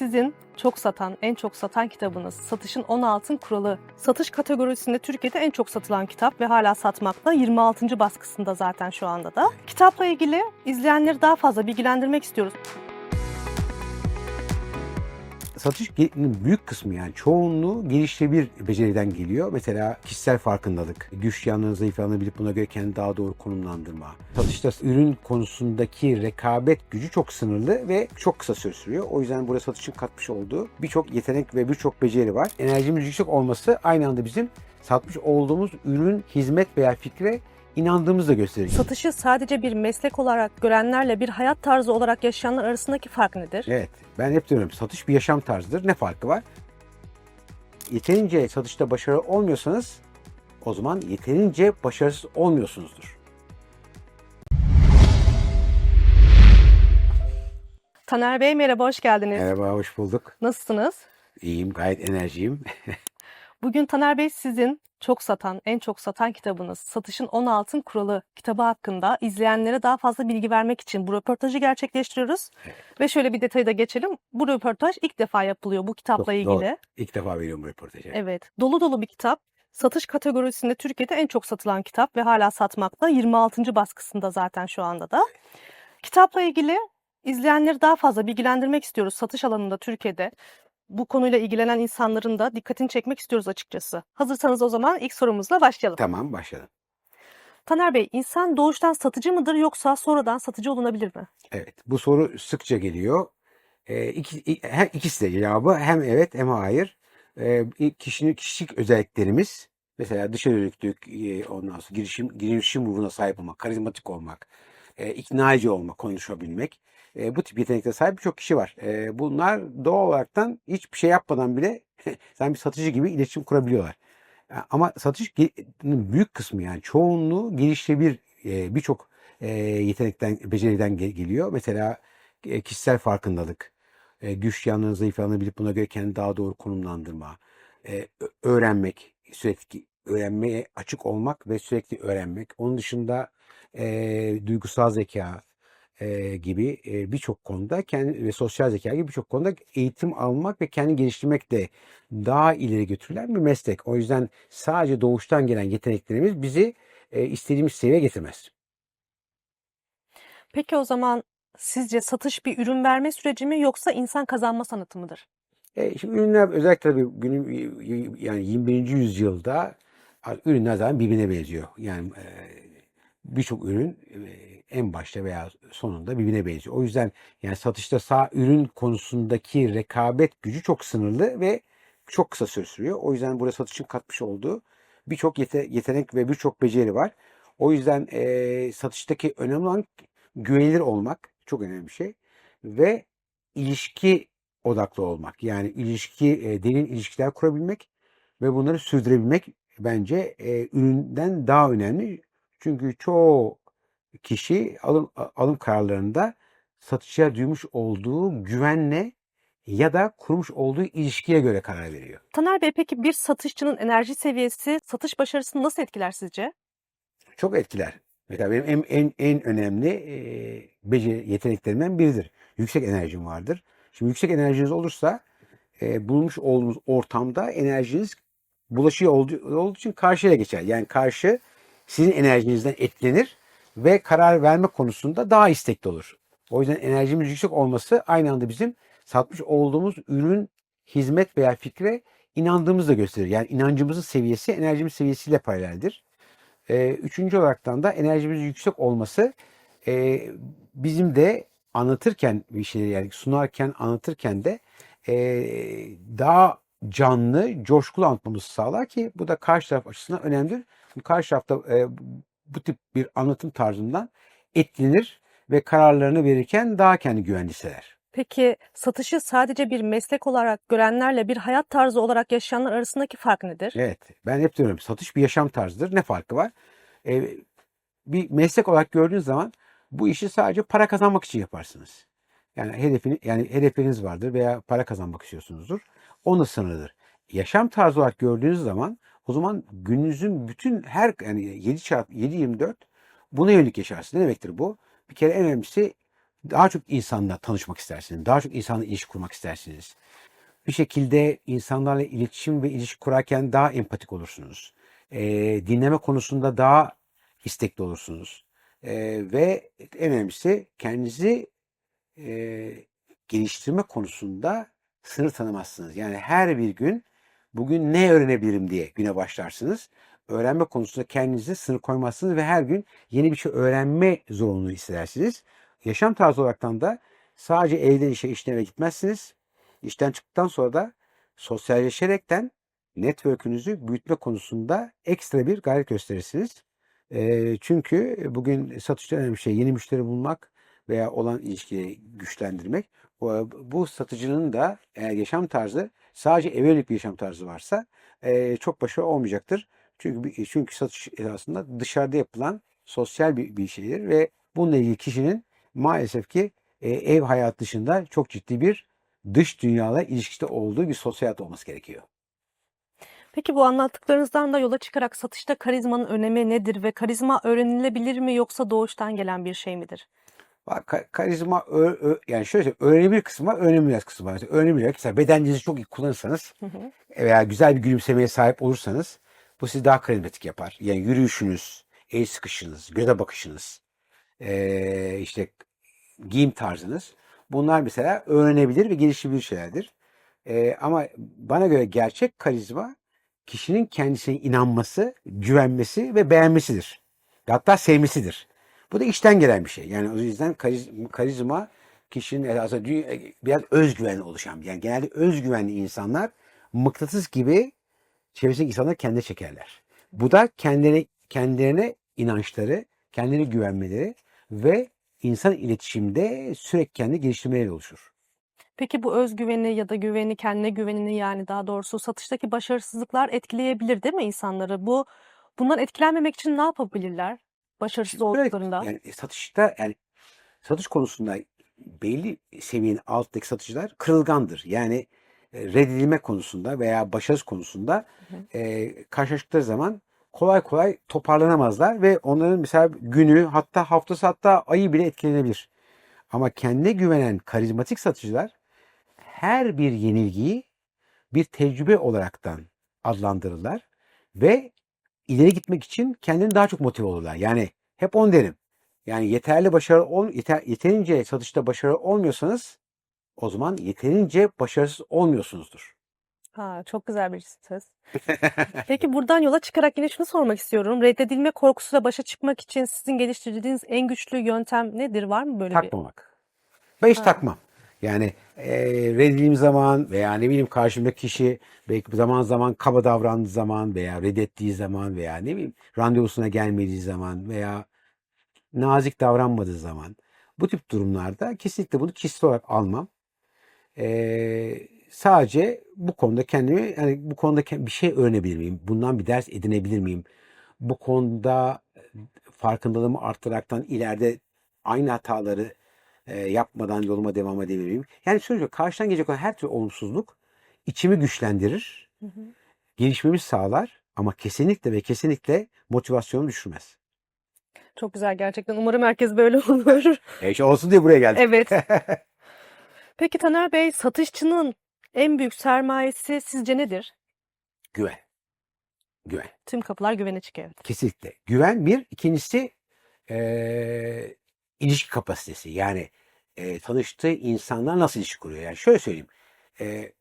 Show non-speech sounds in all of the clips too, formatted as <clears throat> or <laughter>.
sizin çok satan, en çok satan kitabınız. Satışın 10 Altın Kuralı. Satış kategorisinde Türkiye'de en çok satılan kitap ve hala satmakta. 26. baskısında zaten şu anda da. Kitapla ilgili izleyenleri daha fazla bilgilendirmek istiyoruz. Satış büyük kısmı yani çoğunluğu gelişebilir beceriden geliyor. Mesela kişisel farkındalık, güç yanlarını zayıf yanlarını bilip buna göre kendini daha doğru konumlandırma. Satışta ürün konusundaki rekabet gücü çok sınırlı ve çok kısa süre sürüyor. O yüzden burada satışın katmış olduğu birçok yetenek ve birçok beceri var. Enerjimiz yüksek olması aynı anda bizim satmış olduğumuz ürün, hizmet veya fikre inandığımızı da gösteriyor. Satışı sadece bir meslek olarak görenlerle bir hayat tarzı olarak yaşayanlar arasındaki fark nedir? Evet. Ben hep diyorum satış bir yaşam tarzıdır. Ne farkı var? Yeterince satışta başarılı olmuyorsanız o zaman yeterince başarısız olmuyorsunuzdur. Taner Bey merhaba, hoş geldiniz. Merhaba, hoş bulduk. Nasılsınız? İyiyim, gayet enerjiyim. <laughs> Bugün Taner Bey sizin çok satan, en çok satan kitabınız Satışın 10 Altın Kuralı kitabı hakkında izleyenlere daha fazla bilgi vermek için bu röportajı gerçekleştiriyoruz. Ve şöyle bir detayı da geçelim. Bu röportaj ilk defa yapılıyor bu kitapla Doğru, ilgili. doğru. İlk defa veriyorum bu röportajı. Evet. Dolu dolu bir kitap. Satış kategorisinde Türkiye'de en çok satılan kitap ve hala satmakta. 26. baskısında zaten şu anda da. Kitapla ilgili izleyenleri daha fazla bilgilendirmek istiyoruz satış alanında Türkiye'de. Bu konuyla ilgilenen insanların da dikkatini çekmek istiyoruz açıkçası. Hazırsanız o zaman ilk sorumuzla başlayalım. Tamam, başladım. Taner Bey, insan doğuştan satıcı mıdır yoksa sonradan satıcı olunabilir mi? Evet, bu soru sıkça geliyor. Ee, iki, ikisi de cevabı hem evet hem hayır. İlk kişinin kişilik özelliklerimiz mesela dışa dönüklük, e, ondan sonra girişim girişim ruhuna sahip olmak, karizmatik olmak, e, ikna edici olmak, konuşabilmek. E, bu tip yeteneklere sahip birçok kişi var. E, bunlar doğal olaraktan hiçbir şey yapmadan bile <laughs> sen bir satıcı gibi iletişim kurabiliyorlar. E, Ama satış ge- büyük kısmı yani çoğunluğu gelişebilir e, birçok e, yetenekten, beceriden ge- geliyor. Mesela e, kişisel farkındalık, e, güç yanlarını, zayıf yanlarını bilip buna göre kendini daha doğru konumlandırma, e, öğrenmek, sürekli öğrenmeye açık olmak ve sürekli öğrenmek. Onun dışında e, duygusal zeka e, gibi e, birçok konuda kendi ve sosyal zeka gibi birçok konuda eğitim almak ve kendini geliştirmek de daha ileri götürülen bir meslek. O yüzden sadece doğuştan gelen yeteneklerimiz bizi e, istediğimiz seviyeye getirmez. Peki o zaman sizce satış bir ürün verme süreci mi yoksa insan kazanma sanatı mıdır? E, şimdi ürünler özellikle tabii günün yani 21. yüzyılda ürünler zaten birbirine benziyor. Yani e, birçok ürün en başta veya sonunda birbirine benziyor. O yüzden yani satışta sağ ürün konusundaki rekabet gücü çok sınırlı ve çok kısa süre sürüyor. O yüzden burada satışın katmış olduğu birçok yete- yetenek ve birçok beceri var. O yüzden e, satıştaki önemli olan güvenilir olmak çok önemli bir şey ve ilişki odaklı olmak. Yani ilişki, e, derin ilişkiler kurabilmek ve bunları sürdürebilmek bence e, üründen daha önemli. Çünkü çoğu kişi alım, alım kararlarında satışa duymuş olduğu güvenle ya da kurmuş olduğu ilişkiye göre karar veriyor. Taner Bey peki bir satışçının enerji seviyesi satış başarısını nasıl etkiler sizce? Çok etkiler. Mesela benim en, en, en önemli e, beceri yeteneklerimden biridir. Yüksek enerjim vardır. Şimdi yüksek enerjiniz olursa e, bulunmuş olduğunuz ortamda enerjiniz bulaşıyor olduğu, olduğu için karşıya geçer. Yani karşı sizin enerjinizden etkilenir ve karar verme konusunda daha istekli olur. O yüzden enerjimiz yüksek olması aynı anda bizim satmış olduğumuz ürün, hizmet veya fikre inandığımızı da gösterir. Yani inancımızın seviyesi enerjimiz seviyesiyle paraleldir. Ee, üçüncü olaraktan da enerjimizin yüksek olması e, bizim de anlatırken bir şeyleri yani sunarken anlatırken de e, daha canlı, coşkulu anlatmamızı sağlar ki bu da karşı taraf açısından önemlidir. Karşı tarafta e, bu tip bir anlatım tarzından etkilenir ve kararlarını verirken daha kendi güvenli hisseder. Peki satışı sadece bir meslek olarak görenlerle bir hayat tarzı olarak yaşayanlar arasındaki fark nedir? Evet, ben hep diyorum satış bir yaşam tarzıdır. Ne farkı var? Ee, bir meslek olarak gördüğünüz zaman bu işi sadece para kazanmak için yaparsınız. Yani hedefini yani hedefleriniz vardır veya para kazanmak istiyorsunuzdur. Onun sınırıdır. Yaşam tarzı olarak gördüğünüz zaman o zaman gününüzün bütün her yani 7 çarpı 7 24 buna yönelik yaşarsın. Ne demektir bu? Bir kere en önemlisi daha çok insanla tanışmak istersiniz. Daha çok insanla ilişki kurmak istersiniz. Bir şekilde insanlarla iletişim ve ilişki kurarken daha empatik olursunuz. Ee, dinleme konusunda daha istekli olursunuz. Ee, ve en önemlisi kendinizi e, geliştirme konusunda sınır tanımazsınız. Yani her bir gün bugün ne öğrenebilirim diye güne başlarsınız. Öğrenme konusunda kendinize sınır koymazsınız ve her gün yeni bir şey öğrenme zorunluluğu hissedersiniz. Yaşam tarzı olaraktan da sadece evden işe, işten eve gitmezsiniz. İşten çıktıktan sonra da sosyalleşerekten network'ünüzü büyütme konusunda ekstra bir gayret gösterirsiniz. Eee, çünkü bugün satışta önemli şey yeni müşteri bulmak veya olan ilişkiyi güçlendirmek. Bu, satıcının da eğer yaşam tarzı sadece eve yönelik bir yaşam tarzı varsa eee, çok başarılı olmayacaktır. Çünkü çünkü satış esasında dışarıda yapılan sosyal bir, bir şeydir ve bununla ilgili kişinin maalesef ki e, ev hayatı dışında çok ciddi bir dış dünyayla ilişkide olduğu bir sosyal hayat olması gerekiyor. Peki bu anlattıklarınızdan da yola çıkarak satışta karizmanın önemi nedir ve karizma öğrenilebilir mi yoksa doğuştan gelen bir şey midir? Karizma ö- ö- yani şöyle söyleyeyim, öğrenebilir kısmı var, öğrenemez kısmı var. Mesela öğrenebilir. Mesela bedeninizi çok iyi kullanırsanız Hı hı. veya güzel bir gülümsemeye sahip olursanız bu sizi daha karizmatik yapar. Yani yürüyüşünüz, el sıkışınız, göze bakışınız, eee, işte giyim tarzınız. Bunlar mesela öğrenebilir ve gelişebilir şeylerdir. Eee, ama bana göre gerçek karizma kişinin kendisine inanması, güvenmesi ve beğenmesidir. Hatta sevmesidir. Bu da içten gelen bir şey. Yani o yüzden kariz- karizma kişinin esasında dü- biraz özgüvenli oluşan. Yani genelde özgüvenli insanlar mıknatıs gibi çevresindeki insanları kendine çekerler. Bu da kendilerine, kendilerine inançları, kendilerine güvenmeleri ve insan iletişimde sürekli kendi geliştirmeleri oluşur. Peki bu özgüveni ya da güveni, kendine güvenini yani daha doğrusu satıştaki başarısızlıklar etkileyebilir değil mi insanları? Bu bundan etkilenmemek için ne yapabilirler? Başarısız olduklarında. yani satışta yani satış konusunda belli seviyenin altındaki satıcılar kırılgandır. Yani e, reddedilme konusunda veya başarısız konusunda Hı hı. e, karşılaştıkları zaman kolay kolay toparlanamazlar ve onların mesela günü hatta haftası hatta ayı bile etkilenebilir. Ama kendine güvenen karizmatik satıcılar her bir yenilgiyi bir tecrübe olaraktan adlandırırlar ve ileri gitmek için kendini daha çok motive olurlar. Yani hep on derim. Yani yeterli başarı ol, yeter, yeterince satışta başarı olmuyorsanız o zaman yeterince başarısız olmuyorsunuzdur. Ha, çok güzel bir söz. <laughs> Peki buradan yola çıkarak yine şunu sormak istiyorum. Reddedilme korkusuyla başa çıkmak için sizin geliştirdiğiniz en güçlü yöntem nedir? Var mı böyle bir? Takmamak. Ben hiç Ha. takmam. Yani e, reddedildiğim zaman veya ne bileyim karşımdaki kişi belki zaman zaman kaba davrandığı zaman veya reddettiği zaman veya ne bileyim randevusuna gelmediği zaman veya nazik davranmadığı zaman bu tip durumlarda kesinlikle bunu kişisel olarak almam. Ee, sadece bu konuda kendimi yani bu konuda bir şey öğrenebilir miyim? Bundan bir ders edinebilir miyim? Bu konuda farkındalığımı arttıraraktan ileride aynı hataları e, yapmadan yoluma devam edebilir miyim? Yani şöyle karşıdan gelecek olan her türlü olumsuzluk içimi güçlendirir, Hı hı. gelişmemi sağlar ama kesinlikle ve kesinlikle motivasyonumu düşürmez. Çok güzel gerçekten. Umarım herkes böyle <laughs> olur. E işte olsun diye buraya geldim. Evet. <laughs> Peki Taner Bey, satışçının en büyük sermayesi sizce nedir? Güven. Güven. Tüm kapılar güvene çıkıyor. Kesinlikle. Güven bir. ikincisi eee ilişki kapasitesi. Yani eee, tanıştığı insanlar nasıl ilişki kuruyor? Yani şöyle söyleyeyim. Eee,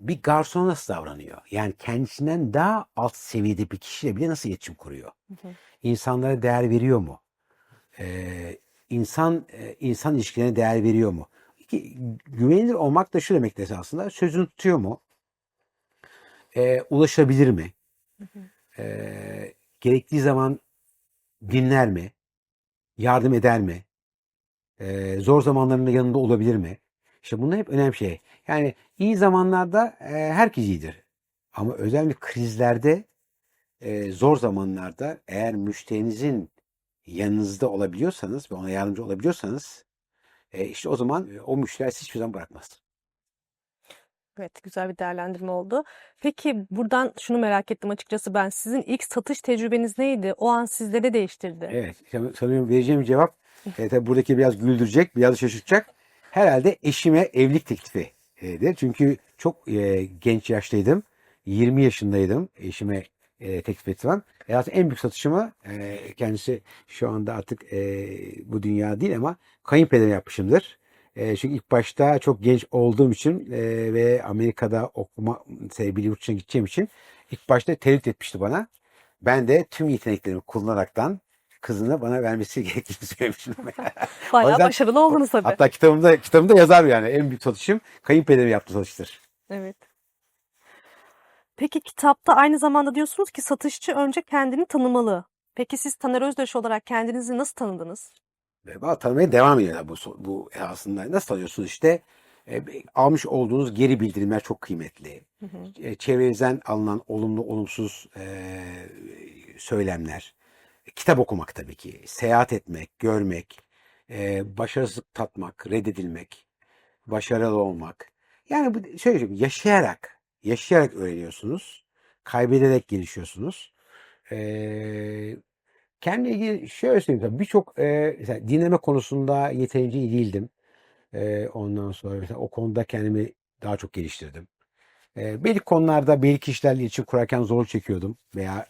bir garson nasıl davranıyor? Yani kendisinden daha alt seviyede bir kişiyle bile nasıl iletişim kuruyor? Hı hı. İnsanlara değer veriyor mu? Eee insan eee, insan ilişkilerine değer veriyor mu? İki, güvenilir olmak da şu demek esasında. Sözünü tutuyor mu? Eee, ulaşabilir mi? Hı hı. Eee, gerektiği zaman dinler mi? Yardım eder mi? Eee, zor zamanlarında yanında olabilir mi? İşte bunlar hep önemli şey. Yani iyi zamanlarda eee, herkes iyidir. Ama özellikle krizlerde, eee, zor zamanlarda eğer müşterinizin yanınızda olabiliyorsanız ve ona yardımcı olabiliyorsanız eee, işte o zaman e, o müşteri sizi hiçbir zaman bırakmaz. Evet, güzel bir değerlendirme oldu. Peki buradan şunu merak ettim açıkçası ben. Sizin ilk satış tecrübeniz neydi? O an sizde ne değiştirdi? Evet, san- sanıyorum vereceğim cevap E, tabii buradaki biraz güldürecek, biraz şaşırtacak. Herhalde eşime evlilik teklifi e, de. Çünkü çok e, genç yaştaydım. 20 yaşındaydım. Eşime e, teklif ettim. E, aslında en büyük satışımı e, kendisi şu anda artık e, bu dünya değil ama kayınpederim yapmışımdır. E, çünkü ilk başta çok genç olduğum için e, ve Amerika'da okuma sevgili yurt gideceğim için ilk başta tereddüt etmişti bana. Ben de tüm yeteneklerimi kullanaraktan kızını bana vermesi <laughs> gerektiğini söylemiştim. <laughs> O Bayağı yüzden- başarılı oldunuz tabii. Hatta kitabımda kitabımda yazar yani en büyük satışım kayınpederim yaptığı satıştır. Evet. Peki kitapta aynı zamanda diyorsunuz ki satışçı önce kendini tanımalı. Peki siz Taner Özdeş olarak kendinizi nasıl tanıdınız? Ve bana tanımaya devam ediyor bu bu aslında. Nasıl tanıyorsunuz işte e, almış olduğunuz geri bildirimler çok kıymetli. Hı hı. E, çevrenizden alınan olumlu olumsuz e, söylemler. Kitap okumak tabii ki. Seyahat etmek, görmek, e, başarısızlık tatmak, reddedilmek, başarılı olmak. Yani bu şöyle söyleyeyim, yaşayarak, yaşayarak öğreniyorsunuz. Kaybederek gelişiyorsunuz. E, kendimle ilgili şöyle söyleyeyim. Birçok e, mesela dinleme konusunda yeterince iyi değildim. E, ondan sonra mesela o konuda kendimi daha çok geliştirdim. E, belli konularda belli kişilerle iletişim kurarken zorluk çekiyordum veya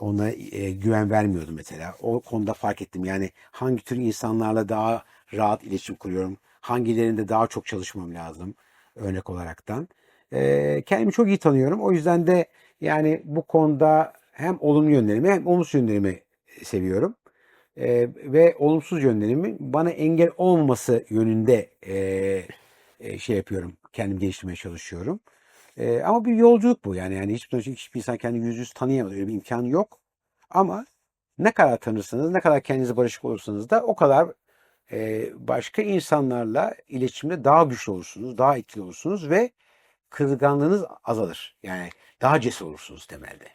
ona e, güven vermiyordum mesela. O konuda fark ettim. Yani hangi tür insanlarla daha rahat iletişim kuruyorum. Hangilerinde daha çok çalışmam lazım örnek olaraktan. E, kendimi çok iyi tanıyorum. O yüzden de yani bu konuda hem olumlu yönlerimi hem olumsuz yönlerimi seviyorum. E, ve olumsuz yönlerimin bana engel olmaması yönünde e, e, şey yapıyorum. Kendimi geliştirmeye çalışıyorum. E, ama bir yolculuk bu yani. Yani hiçbir, hiçbir insan kendini yüz yüz tanıyamaz. Öyle bir imkanı yok. Ama ne kadar tanırsanız, ne kadar kendinize barışık olursanız da o kadar e, başka insanlarla iletişimde daha güçlü olursunuz, daha etkili olursunuz ve kırılganlığınız azalır. Yani daha cesur olursunuz temelde.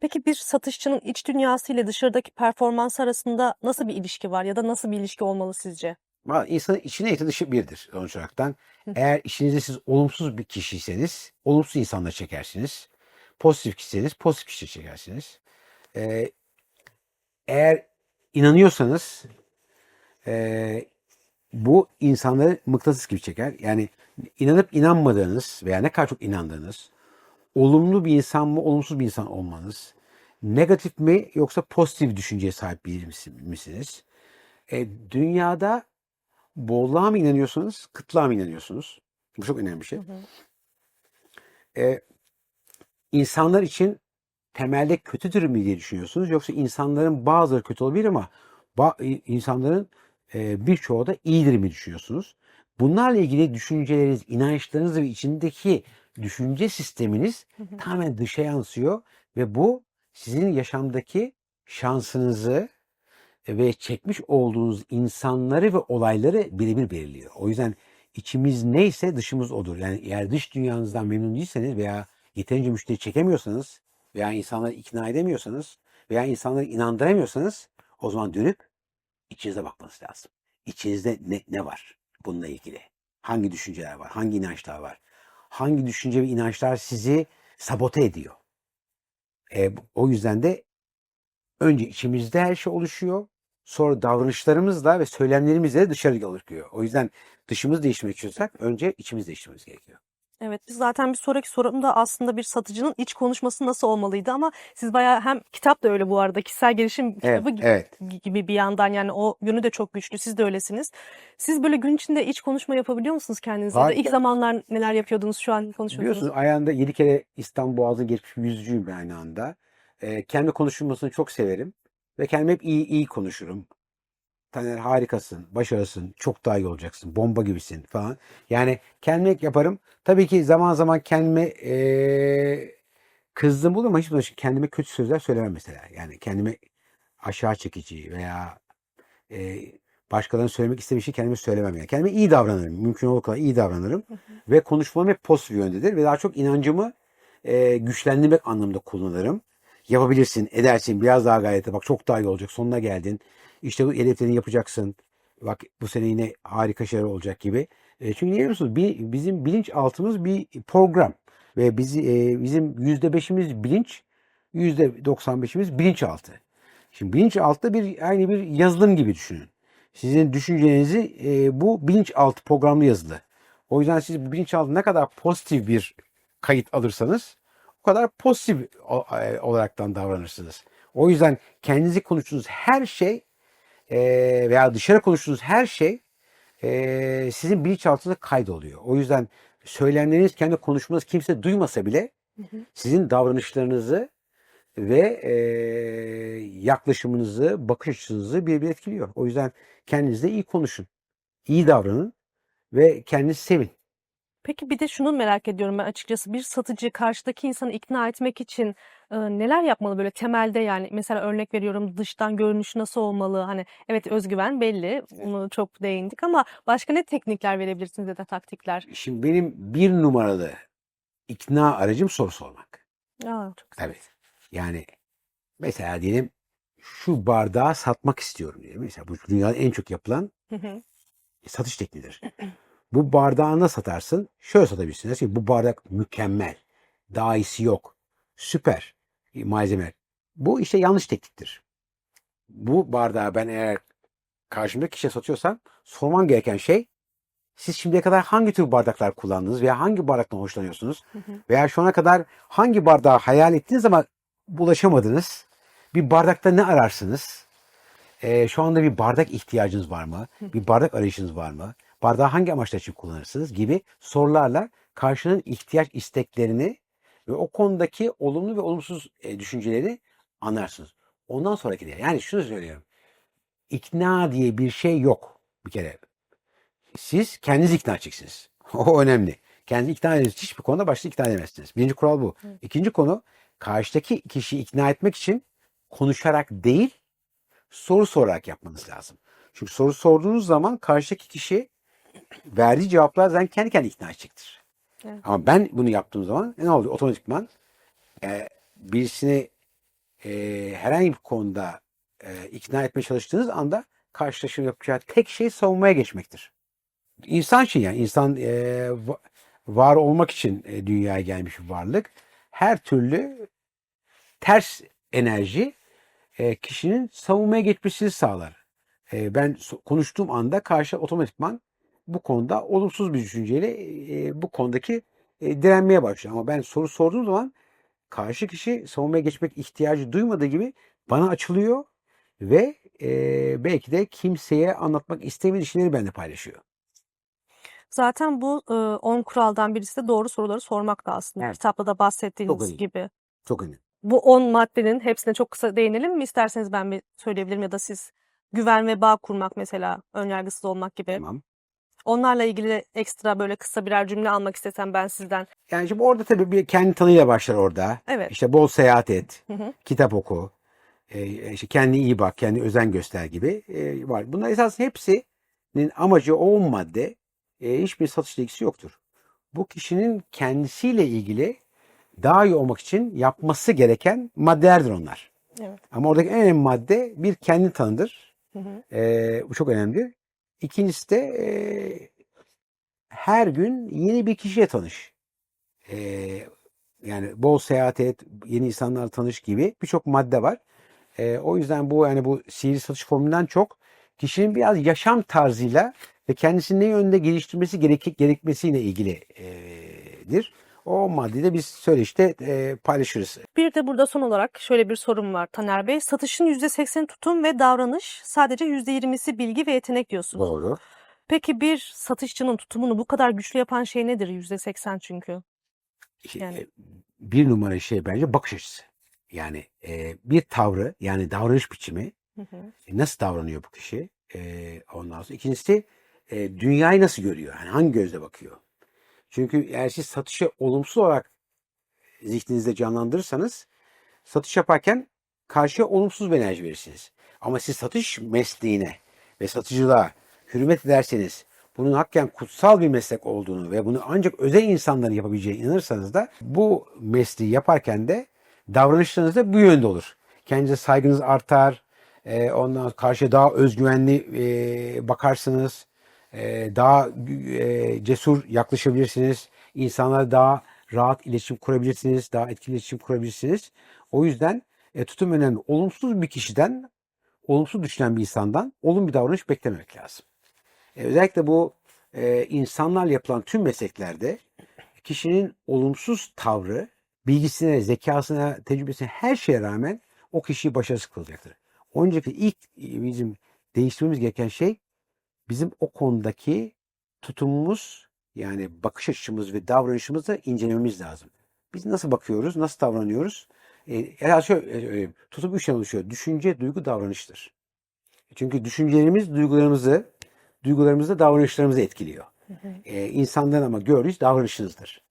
Peki bir satışçının iç dünyası ile dışarıdaki performansı arasında nasıl bir ilişki var ya da nasıl bir ilişki olmalı sizce? İnsanın içine eti dışı birdir sonuç olaraktan. Eğer işinizde siz olumsuz bir kişiyseniz olumsuz insanları çekersiniz. Pozitif kişiseniz pozitif kişi çekersiniz. Ee, eğer inanıyorsanız ee, bu insanları mıknatıs gibi çeker. Yani inanıp inanmadığınız veya ne kadar çok inandığınız, olumlu bir insan mı, olumsuz bir insan olmanız, negatif mi yoksa pozitif düşünceye sahip bir misiniz? E, dünyada bolluğa mı inanıyorsunuz, kıtlığa mı inanıyorsunuz? Bu çok önemli bir şey. Hı hı. E, insanlar için temelde kötüdür mü diye düşünüyorsunuz? Yoksa insanların bazıları kötü olabilir ama ba- insanların e, birçoğu da iyidir mi düşünüyorsunuz? Bunlarla ilgili düşünceleriniz, inançlarınız ve içindeki düşünce sisteminiz Hı hı. tamamen dışa yansıyor ve bu sizin yaşamdaki şansınızı ve çekmiş olduğunuz insanları ve olayları birebir belirliyor. O yüzden içimiz neyse dışımız odur. Yani eğer dış dünyanızdan memnun değilseniz veya yeterince müşteri çekemiyorsanız veya insanları ikna edemiyorsanız veya insanları inandıramıyorsanız o zaman dönüp içinize bakmanız lazım. İçinizde ne, ne var bununla ilgili? Hangi düşünceler var? Hangi inançlar var? Hangi düşünce ve inançlar sizi sabote ediyor? E, o yüzden de önce içimizde her şey oluşuyor. Sonra davranışlarımızla ve söylemlerimizle dışarıya oluşuyor. O yüzden dışımız değiştirmek istiyorsak önce içimiz değiştirmemiz gerekiyor. Evet, biz zaten bir sonraki sorumda aslında bir satıcının iç konuşması nasıl olmalıydı ama siz bayağı hem kitap da öyle bu arada kişisel gelişim Evet, kitabı gi- evet. gibi bir yandan yani o yönü de çok güçlü. Siz de öylesiniz. Siz böyle gün içinde iç konuşma yapabiliyor musunuz kendinize? Da ilk zamanlar neler yapıyordunuz şu an konuşuyorsunuz? Biliyorsunuz ayağında yedi kere İstanbul Boğazı'nı geçmiş yüzücüyüm aynı anda. Ee, kendi konuşulmasını çok severim. Ve kendime hep iyi iyi konuşurum. Taner harikasın, başarısın, çok daha iyi olacaksın, bomba gibisin falan. Yani kendime yaparım. Tabii ki zaman zaman kendime eee kızdığım olur ama hiçbir zaman kendime kötü sözler söylemem mesela. Yani kendime aşağı çekici veya eee başkalarının söylemek istediği şey kendime söylemem. Yani kendime iyi davranırım. Mümkün olduğu kadar iyi davranırım. Hı hı. Ve konuşmam hep pozitif yöndedir. Ve daha çok inancımı eee, güçlendirmek anlamında kullanırım. Yapabilirsin, edersin, biraz daha gayret et. Bak çok daha iyi olacak. Sonuna geldin. İşte bu hedeflerini yapacaksın. Bak bu sene yine harika şeyler olacak gibi. E, çünkü niye biliyor musunuz? Bir, bizim bilinçaltımız bir program. Ve bizi, e, bizim yüzde beşimiz bilinç, yüzde doksan beşimiz bilinçaltı. Şimdi bilinçaltı bir aynı bir yazılım gibi düşünün. Sizin düşüncelerinizi e, bu bilinçaltı programlı yazılı. O yüzden siz bilinçaltı ne kadar pozitif bir kayıt alırsanız o kadar pozitif e, olaraktan davranırsınız. O yüzden kendinizi konuştuğunuz her şey e, veya dışarı konuştuğunuz her şey e, sizin bilinçaltınızda kaydoluyor. O yüzden söylemleriniz, kendi konuşmanız kimse duymasa bile sizin davranışlarınızı ve e, yaklaşımınızı, bakış açınızı birbirine etkiliyor. O yüzden kendinizle iyi konuşun, iyi davranın ve kendinizi sevin. Peki bir de şunu merak ediyorum ben açıkçası bir satıcı karşıdaki insanı ikna etmek için e, neler yapmalı böyle temelde yani mesela örnek veriyorum dıştan görünüş nasıl olmalı hani evet özgüven belli bunu çok değindik ama başka ne teknikler verebilirsiniz ya da taktikler? Şimdi benim bir numaralı ikna aracım soru sormak. Aa, çok güzel. Evet. Yani mesela diyelim şu bardağı satmak istiyorum diyelim. Mesela bu dünyada en çok yapılan satış tekniğidir. <clears throat> Bu bardağı nasıl satarsın? Şöyle satabilirsin. Dersin ki, bu bardak mükemmel. Daha iyisi yok. Süper malzeme. Bu işte yanlış tekniktir. Bu bardağı ben eğer karşımdaki kişiye satıyorsam sormam gereken şey siz şimdiye kadar hangi tür bardaklar kullandınız veya hangi bardaktan hoşlanıyorsunuz? Hı hı. Veya şu ana kadar hangi bardağı hayal ettiniz ama ulaşamadınız? Bir bardakta ne ararsınız? Ee, şu anda bir bardak ihtiyacınız var mı? Bir bardak arayışınız var mı? Bardağı hangi amaçlar için kullanırsınız? Gibi sorularla karşının ihtiyaç isteklerini ve o konudaki olumlu ve olumsuz e, düşünceleri anlarsınız. Ondan sonraki de yani şunu söylüyorum. İkna diye bir şey yok bir kere. Siz kendinizi ikna edeceksiniz. <laughs> O önemli. Kendinizi ikna edeceksiniz. Hiçbir konuda başta ikna edemezsiniz. Birinci kural bu. İkinci konu karşıdaki kişiyi ikna etmek için konuşarak değil soru sorarak yapmanız lazım. Çünkü soru sorduğunuz zaman karşıdaki kişi verdiği cevaplar zaten kendi kendine ikna edecektir. Evet. Ama ben bunu yaptığım zaman ne oluyor? Otomatikman e, birisini e, herhangi bir konuda e, ikna etmeye çalıştığınız anda karşılaşım yapacağı tek şey savunmaya geçmektir. İnsan şey yani insan e, va- var olmak için e, dünyaya gelmiş bir varlık. Her türlü ters enerji e, kişinin savunmaya geçmesini sağlar. E, ben konuştuğum anda karşı otomatikman bu konuda olumsuz bir düşünceyle e, bu konudaki e, direnmeye başlıyor. Ama ben soru sorduğum zaman karşı kişi savunmaya geçmek ihtiyacı duymadığı gibi bana açılıyor ve e, belki de kimseye anlatmak istemediği şeyleri benimle paylaşıyor. Zaten bu e, 10 kuraldan birisi de doğru soruları sormak da aslında Evet. kitapta da Çok bahsettiğiniz önemli. gibi. Çok önemli. Bu 10 maddenin hepsine çok kısa değinelim mi? İsterseniz ben bir söyleyebilirim ya da siz güven ve bağ kurmak mesela önyargısız olmak gibi. Tamam. Onlarla ilgili ekstra böyle kısa birer cümle almak istesem ben sizden. Yani şimdi orada tabii bir kendi tanıyla başlar orada. Evet. İşte bol seyahat et, Hı hı. kitap oku, e, işte kendine iyi bak, kendine özen göster gibi e, var. Bunlar esas hepsinin amacı o 10 madde e, hiçbir satışla ilgisi yoktur. Bu kişinin kendisiyle ilgili daha iyi olmak için yapması gereken maddelerdir onlar. Evet. Ama oradaki en önemli madde bir kendi tanıdır. Hı hı. E, bu çok önemli. İkincisi de e, her gün yeni bir kişiye tanış. E, yani bol seyahat et, yeni insanlarla tanış gibi birçok madde var. E, o yüzden bu yani bu sihirli satış formülünden çok kişinin biraz yaşam tarzıyla ve kendisini ne yönde geliştirmesi gerek, gerekmesiyle ilgilidir. O maddeyi de biz söyleşte e, paylaşırız. Bir de burada son olarak şöyle bir sorum var Taner Bey. Satışın %80'i tutum ve davranış, sadece %20'si bilgi ve yetenek diyorsunuz. Doğru. Peki bir satışçının tutumunu bu kadar güçlü yapan şey nedir? %80 çünkü. Yani- e, bir numara şey bence bakış açısı. Yani e, bir tavrı yani davranış biçimi Hı hı. E, nasıl davranıyor bu kişi? E, ondan sonra ikincisi e, dünyayı nasıl görüyor? Yani hangi gözle bakıyor? Çünkü eğer siz satışı olumsuz olarak zihninizde canlandırırsanız satış yaparken karşıya olumsuz bir enerji verirsiniz. Ama siz satış mesleğine ve satıcılığa hürmet ederseniz bunun hakken kutsal bir meslek olduğunu ve bunu ancak özel insanların yapabileceğine inanırsanız da bu mesleği yaparken de davranışlarınız da bu yönde olur. Kendinize saygınız artar. E, ondan karşıya daha özgüvenli e, bakarsınız. E, daha e, cesur yaklaşabilirsiniz. İnsanlarla daha rahat iletişim kurabilirsiniz. Daha etkili iletişim kurabilirsiniz. O yüzden e, tutum önemli. Olumsuz bir kişiden olumsuz düşünen bir insandan olumlu bir davranış beklememek lazım. E, özellikle bu e, insanlarla yapılan tüm mesleklerde kişinin olumsuz tavrı bilgisine, zekasına, tecrübesine her şeye rağmen o kişiyi başarısız kılacaktır. Önceki ilk e, bizim değiştirmemiz gereken şey bizim o konudaki tutumumuz yani bakış açımız ve davranışımızı incelememiz lazım. Biz nasıl bakıyoruz, nasıl davranıyoruz? E, şöyle, e, tutum üç oluşuyor. Düşünce, duygu, davranıştır. Çünkü düşüncelerimiz duygularımızı, duygularımız da davranışlarımızı etkiliyor. E, insanların ama gördüğünüz davranışınızdır.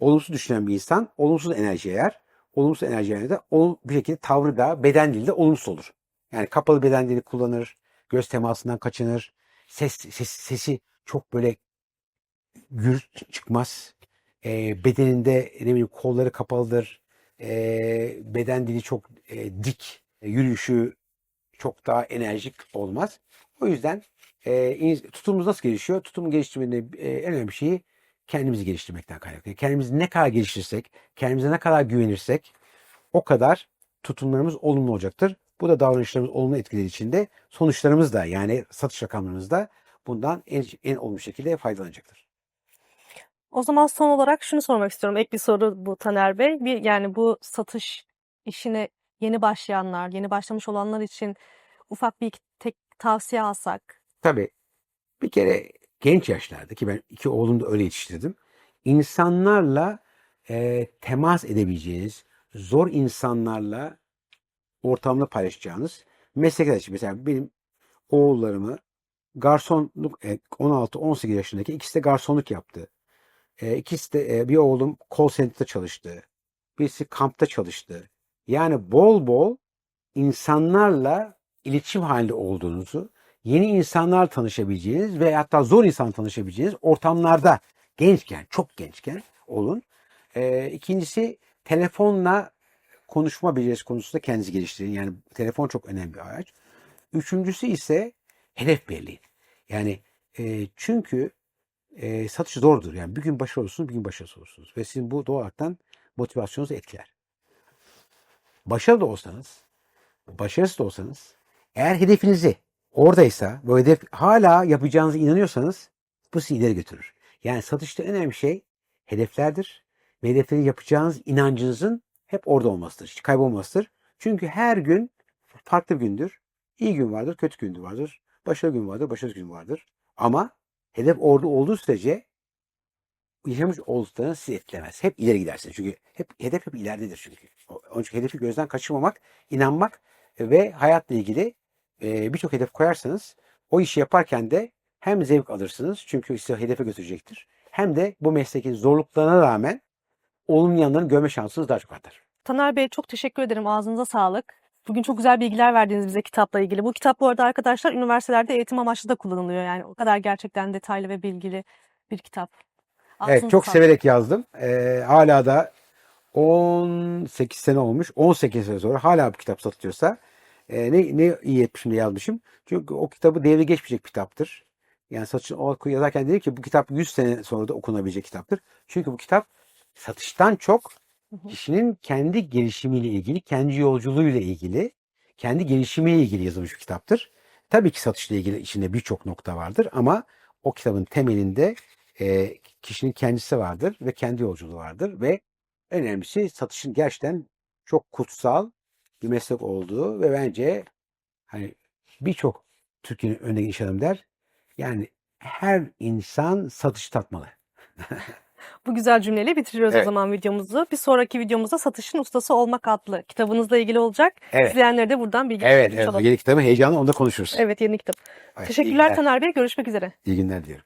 Olumsuz düşünen bir insan olumsuz enerji yayar. Olumsuz enerji yayar da ol- bir şekilde tavrı da beden dili de olumsuz olur. Yani kapalı beden dili kullanır, göz temasından kaçınır, ses, ses sesi çok böyle gür çıkmaz. E, bedeninde ne bileyim kolları kapalıdır. E, beden dili çok e, dik. E, yürüyüşü çok daha enerjik olmaz. O yüzden e, tutumumuz nasıl gelişiyor? Tutum geliştirmenin e, en önemli şeyi kendimizi geliştirmekten kaynaklanıyor. Kendimizi ne kadar geliştirirsek, kendimize ne kadar güvenirsek o kadar tutumlarımız olumlu olacaktır. Bu da davranışlarımız olumlu etkileri içinde sonuçlarımız da yani satış rakamlarımız da bundan en, en olumlu şekilde faydalanacaktır. O zaman son olarak şunu sormak istiyorum. Ek bir soru bu Taner Bey. Bir, yani bu satış işine yeni başlayanlar, yeni başlamış olanlar için ufak bir tek tavsiye alsak. Tabii bir kere genç yaşlarda ki ben iki oğlumu da öyle yetiştirdim. İnsanlarla e, temas edebileceğiniz, zor insanlarla ortamda paylaşacağınız için. Mesela benim oğullarımı garsonluk e, 16-18 yaşındaki ikisi de garsonluk yaptı. E, ikisi de e, bir oğlum call center'da çalıştı. Birisi kampta çalıştı. Yani bol bol insanlarla iletişim halinde olduğunuzu, yeni insanlar tanışabileceğiniz ve hatta zor insan tanışabileceğiniz ortamlarda gençken, çok gençken olun. E, ikincisi telefonla konuşma becerisi konusunda kendinizi geliştirin. Yani telefon çok önemli bir araç. Üçüncüsü ise hedef belirleyin. Yani e, çünkü e, satış zordur. Yani bir gün başarılı olursunuz, bir gün başarısız olursunuz. Ve sizin bu doğaktan motivasyonunuzu etkiler. Başarılı olsanız, başarısız da olsanız, eğer hedefinizi oradaysa, bu hedef hala yapacağınıza inanıyorsanız bu sizi ileri götürür. Yani satışta önemli şey hedeflerdir. Ve hedefleri yapacağınız inancınızın hep orada olmasıdır. Hiç kaybolmasıdır. Çünkü her gün farklı gündür. İyi gün vardır, kötü gün vardır. Başarılı gün vardır, başarısız gün vardır. Ama hedef orada olduğu sürece yaşamış olduklarını sizi etkilemez. Hep ileri gidersiniz. Çünkü hep hedef hep ileridedir çünkü. Onun için hedefi gözden kaçırmamak, inanmak ve hayatla ilgili e, birçok hedef koyarsanız o işi yaparken de hem zevk alırsınız çünkü sizi hedefe götürecektir. Hem de bu meslekin zorluklarına rağmen olumlu yanlarını görme şansınız daha çok artar. Taner Bey çok teşekkür ederim. Ağzınıza sağlık. Bugün çok güzel bilgiler verdiniz bize kitapla ilgili. Bu kitap bu arada arkadaşlar üniversitelerde eğitim amaçlı da kullanılıyor. Yani o kadar gerçekten detaylı ve bilgili bir kitap. Evet Ağzınıza çok sağlık. severek yazdım. Ee, hala da 18 sene olmuş. 18 sene sonra hala bu kitap satılıyorsa e, ne, ne iyi etmişim de yazmışım. Çünkü o kitabı devre geçmeyecek bir kitaptır. Yani satışın o yazarken dedim ki bu kitap 100 sene sonra da okunabilecek kitaptır. Çünkü bu kitap satıştan çok kişinin kendi gelişimiyle ilgili, kendi yolculuğuyla ilgili, kendi gelişimiyle ilgili yazılmış bir kitaptır. Tabii ki satışla ilgili içinde birçok nokta vardır ama o kitabın temelinde e, kişinin kendisi vardır ve kendi yolculuğu vardır ve en önemlisi satışın gerçekten çok kutsal bir meslek olduğu ve bence hani birçok Türkiye'nin önde giden iş adamı der. Yani her insan satış tatmalı. <laughs> Bu güzel cümleyle bitiriyoruz o Evet. zaman videomuzu. Bir sonraki videomuzda Satışın Ustası Olmak adlı kitabınızla ilgili olacak. Evet. İzleyenlere de buradan bilgi Evet, evet. olalım. Yeni kitabı heyecanla onda konuşuruz. Evet yeni kitap. İyi Teşekkürler. Taner Bey. Görüşmek üzere. İyi günler diyorum.